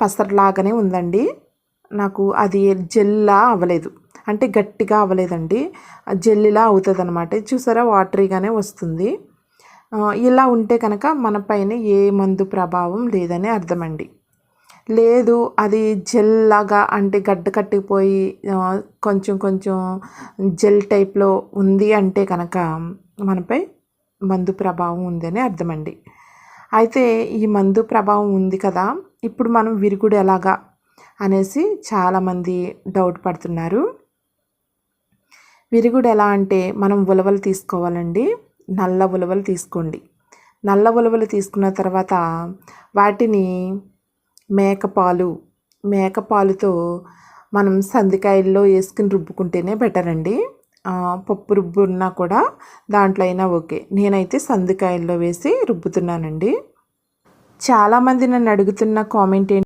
పసరలాగానే ఉందండి. నాకు అది జెల్లా అవ్వలేదు. అంటే గట్టిగా అవ్వలేదండి. జెల్లిలా అవుతుంది అనమాట చూసారా? వాటరీగానే వస్తుంది. ఇలా ఉంటే కనుక మన పైన ఏ మందు ప్రభావం లేదని అర్థమండి. లేదు అది జెల్లాగా అంటే గడ్డ కట్టిపోయి కొంచెం కొంచెం జెల్ టైప్లో ఉంది అంటే కనుక మనపై మందు ప్రభావం ఉందని అర్థమండి. అయితే ఈ మందు ప్రభావం ఉంది కదా ఇప్పుడు మనం విరుగుడు ఎలాగా అనేసి చాలామంది డౌట్ పడుతున్నారు. విరుగుడు ఎలా అంటే మనం ఉలవలు తీసుకోవాలండి. నల్ల ఉలవలు తీసుకోండి. నల్ల ఉలవలు తీసుకున్న తర్వాత వాటిని మేకపాలు మేకపాలుతో మనం సందికాయల్లో వేసుకుని రుబ్బుకుంటేనే బెటర్ అండి. పప్పు రుబ్బు ఉన్నా కూడా దాంట్లో అయినా ఓకే. నేనైతే సందికాయల్లో వేసి రుబ్బుతున్నానండి. చాలామంది నన్ను అడుగుతున్న కామెంట్ ఏంటి?